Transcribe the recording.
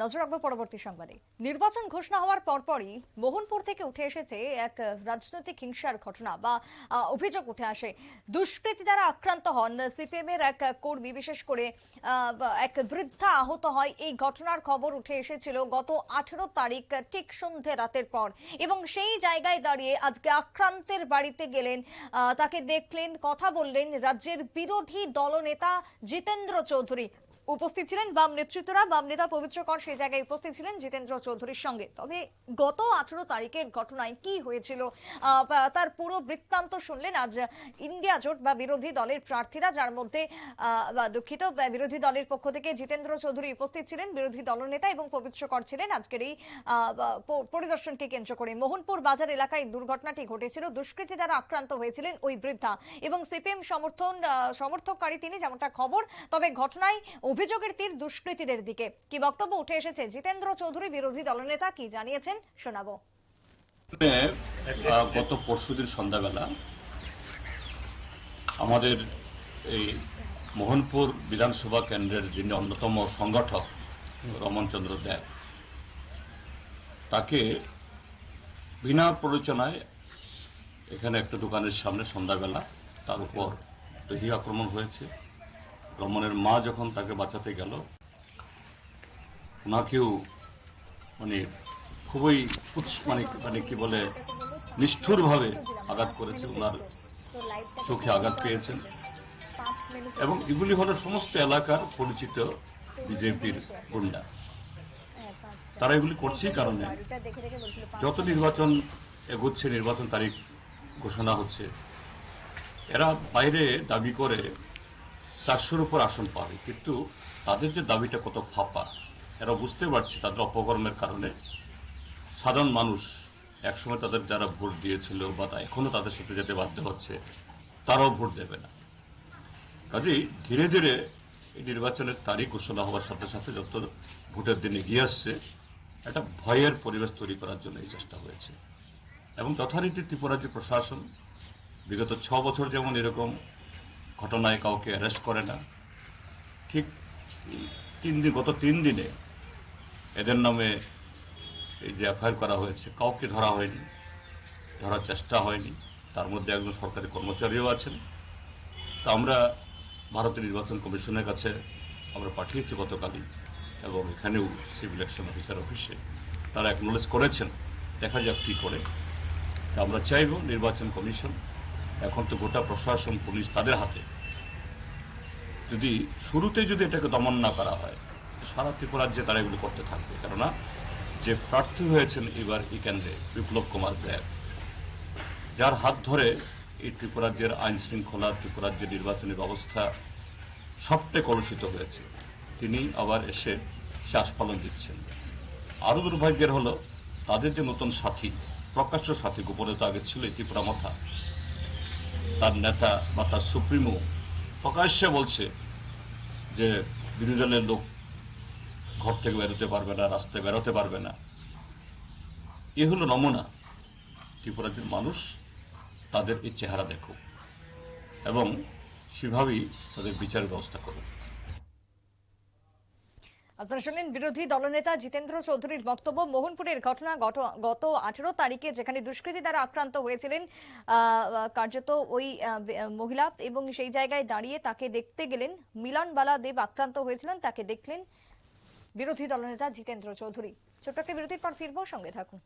নজর রাখব পরবর্তী সংবাদে। নির্বাচন ঘোষণা হওয়ার পরপরই মোহনপুর থেকে উঠে এসেছে এক রাজনৈতিক হিংসার ঘটনা বা অভিযোগ উঠে আসে। দুষ্কৃতী দ্বারা আক্রান্ত হন সিপিএম এর এক কর্মী, বিশেষ করে এক বৃদ্ধা আহত হয়। এই ঘটনার খবর উঠে এসেছিল গত আঠেরো তারিখ ঠিক সন্ধে রাতের পর এবং সেই জায়গায় দাঁড়িয়ে আজকে আক্রান্তের বাড়িতে গেলেন তাকে দেখলেন, কথা বললেন রাজ্যের বিরোধী দলনেতা জিতেন্দ্র চৌধুরী। উপস্থিত ছিলেন বাম নেতৃত্বরা, বাম নেতা পবিত্র কর সেই জায়গায় উপস্থিত ছিলেন জিতেন্দ্র চৌধুরীর সঙ্গে। তবে গত আঠেরো তারিখের ঘটনায় কি হয়েছিল তার পুরো বৃত্তান্ত শুনলেন আজ ইন্ডিয়া জোট বা বিরোধী দলের প্রার্থীরা, যার মধ্যে দুঃখিত বিরোধী দলের পক্ষ থেকে জিতেন্দ্র চৌধুরী উপস্থিত ছিলেন, বিরোধী দলনেতা এবং পবিত্র কর ছিলেন আজকের এই পরিদর্শনকে কেন্দ্র করে। মোহনপুর বাজার এলাকায় দুর্ঘটনাটি ঘটেছিল, দুষ্কৃতী দ্বারা আক্রান্ত হয়েছিলেন ওই বৃদ্ধা এবং সিপিএম সমর্থন সমর্থককারী তিনি, যেমনটা খবর। তবে ঘটনায় অভিযোগের তীর দুষ্কৃতীদের দিকে। কি বক্তব্য উঠে এসেছে? জিতেন্দ্র চৌধুরী, বিরোধী দলনেতা কি জানিয়েছেন? শোনাবো। গত পরশুদিন সন্ধ্যাবেলা আমাদের এই মোহনপুর বিধানসভা কেন্দ্রের যিনি অন্যতম সংগঠক রমনচন্দ্র দেব, তাকে বিনা প্ররোচনায় এখানে একটা দোকানের সামনে সন্ধ্যাবেলা তার উপর দৈহিক আক্রমণ হয়েছে। রমনের মা যখন তাকে বাঁচাতে গেল, ওনাকেও মানে খুবই মানে মানে কি বলে, নিষ্ঠুরভাবে আঘাত করেছে, ওনার চোখে আঘাত পেয়েছেন। এবং এগুলি হলো সমস্ত এলাকার পরিচিত বিজেপির গুন্ডা। তারা এগুলি করছে কারণে। যত নির্বাচন এগোচ্ছে, নির্বাচন তারিখ ঘোষণা হচ্ছে, এরা বাইরে দাবি করে চারশোর উপর আসন পাবে। কিন্তু তাদের যে দাবিটা কত ফাঁপা, এরা বুঝতে পারছে তাদের অপকর্মের কারণে সাধারণ মানুষ একসময় তাদের যারা ভোট দিয়েছিল বা তা এখনও তাদের সাথে যেতে বাধ্য হচ্ছে, তারাও ভোট দেবে না। কাজেই ধীরে ধীরে এই নির্বাচনের তারিখ ঘোষণা হওয়ার সাথে সাথে যত ভোটের দিন এগিয়ে আসছে, একটা ভয়ের পরিবেশ তৈরি করার জন্য এই চেষ্টা হয়েছে। এবং যথারীতি ত্রিপুরা যে প্রশাসন বিগত ছ বছর যেমন এরকম ঘটনায় কাউকে অ্যারেস্ট করে না। ঠিক তিন দিন, গত তিন দিনে এদের নামে এই যে এফআইআর করা হয়েছে, কাউকে ধরা হয়নি, ধরার চেষ্টা হয়নি। তার মধ্যে একজন সরকারি কর্মচারীও আছেন। তা আমরা ভারতের নির্বাচন কমিশনের কাছে আমরা পাঠিয়েছি গতকালই, এবং এখানেও সিভিল ইলেকশন অফিসার অফিসে তারা অ্যাকনোলেজ করেছেন। দেখা যাক কি করে। তা আমরা চাইব নির্বাচন কমিশন এখন তো গোটা প্রশাসন, পুলিশ তাদের হাতে। যদি শুরুতে যদি এটাকে দমন না করা হয়, সারা ত্রিপুরা রাজ্যে তারা এগুলো করতে থাকবে। কেননা, যে প্রার্থী হয়েছেন এবার এই কেন্দ্রে বিপ্লব কুমার দেব। যার হাত ধরে এই ত্রিপুরাজ্যের আইন শৃঙ্খলা ত্রিপুরাজ্যের নির্বাচনী ব্যবস্থা সবটাই কলুষিত হয়েছে। তিনি আবার এসে শ্বাস পালন দিচ্ছেন। আরও দুর্ভাগ্যের হলো, তাদের যে নতুন সাথী, প্রকাশ্য সাথী, গোপনে তো আগে ছিল ত্রিপুরা মথা তার নেতা বা তার সুপ্রিমো প্রকাশ্যে বলছে যে বিরোধী লোক ঘর থেকে বেরোতে পারবে না, রাস্তায় বেরোতে পারবে না। এ হলো নমুনা। ত্রিপুরাদের মানুষ তাদের এই চেহারা দেখুক এবং সেভাবেই তাদের বিচার ব্যবস্থা করুক। শুনলেন বিরোধী দলনেতা জিতেন্দ্র চৌধুরীর বক্তব্য। মোহনপুরের ঘটনা গত- আঠেরো তারিখে যেখানে দুষ্কৃতী দ্বারা আক্রান্ত হয়েছিলেন কার্যত ওই মহিলা এবং সেই জায়গায় দাঁড়িয়ে তাকে দেখতে গেলেন। মিলনবালা দেব আক্রান্ত হয়েছিলেন, তাকে দেখলেন বিরোধী দলনেতা জিতেন্দ্র চৌধুরী। ছোট্ট একটা বিরতির পর ফিরবো, সঙ্গে থাকুন।